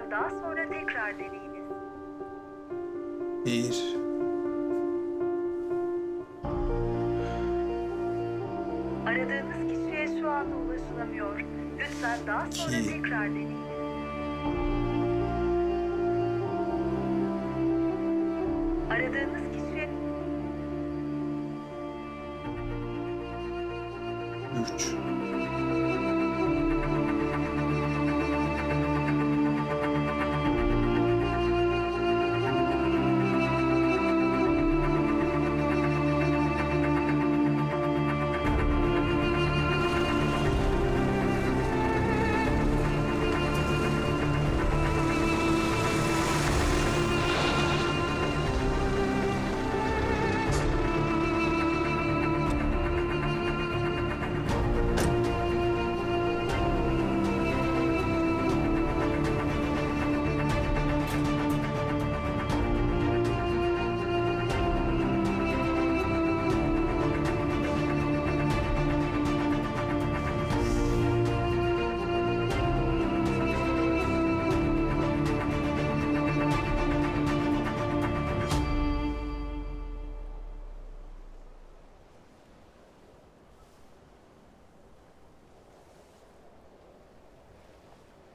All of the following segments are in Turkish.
Lütfen daha sonra tekrar deneyiniz. Bir. Aradığınız kişiye şu anda ulaşılamıyor. Lütfen daha sonra İki. tekrar deneyiniz. Aradığınız kişiye Üç.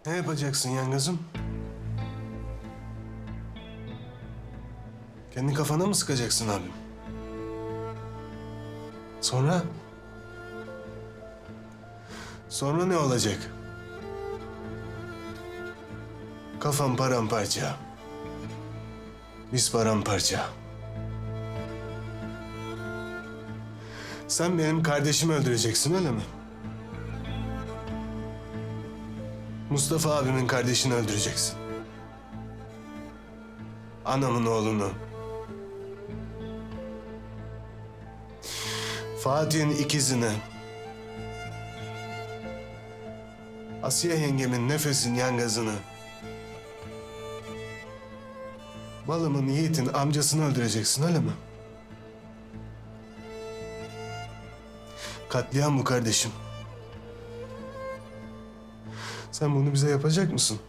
Ne yapacaksın yangazım? Kendi kafana mı sıkacaksın abim? Sonra? Sonra ne olacak? Kafam paramparça. Biz paramparça. Sen benim kardeşimi öldüreceksin öyle mi? Mustafa abimin kardeşini öldüreceksin. Anamın oğlunu. Fatih'in ikizini. Asiye yengemin nefesin yangazını. Balımın Yiğit'in amcasını öldüreceksin öyle mi? Katliam bu kardeşim. Sen bunu bize yapacak mısın?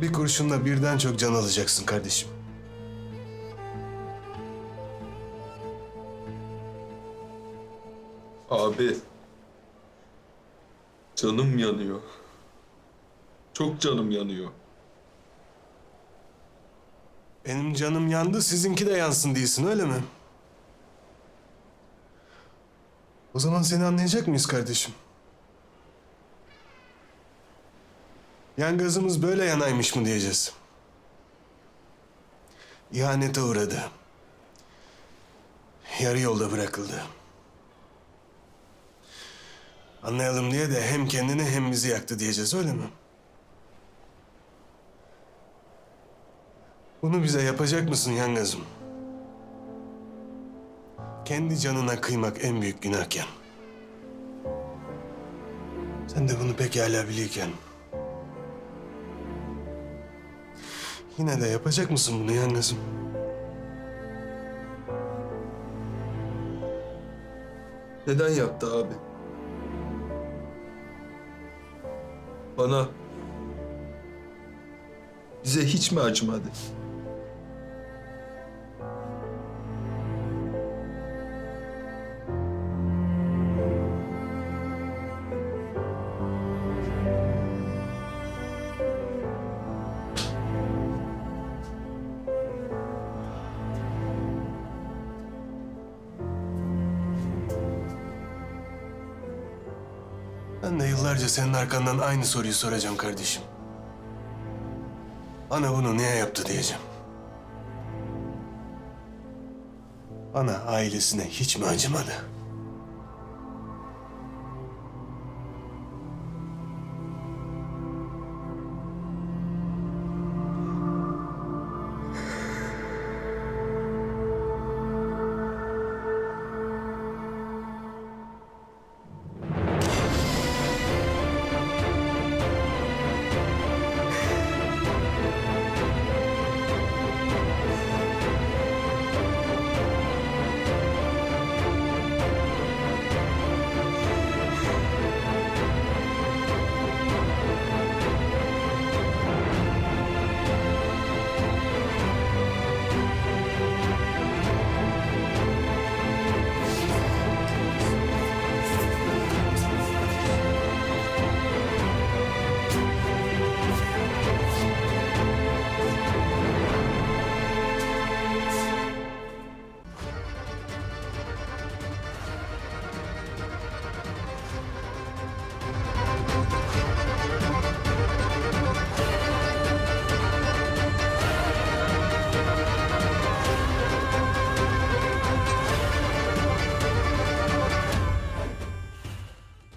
Bir kurşunla birden çok can alacaksın kardeşim. Abi. Canım yanıyor. Çok canım yanıyor. Benim canım yandı, sizinki de yansın değilsin öyle mi? O zaman seni anlayacak mıyız kardeşim? Yangazımız böyle yanaymış mı diyeceğiz? İhanete uğradı. Yarı yolda bırakıldı. Anlayalım diye de hem kendini hem bizi yaktı diyeceğiz öyle mi? Bunu bize yapacak mısın yangazım? Kendi canına kıymak en büyük günahken. Sen de bunu pekala bilirken. Yine de yapacak mısın bunu yangazım? Neden yaptı abi? Bana bize hiç mi acımadı? Ben de yıllarca senin arkandan aynı soruyu soracağım kardeşim. Ana bunu niye yaptı diyeceğim. Ana ailesine hiç mi acımadı?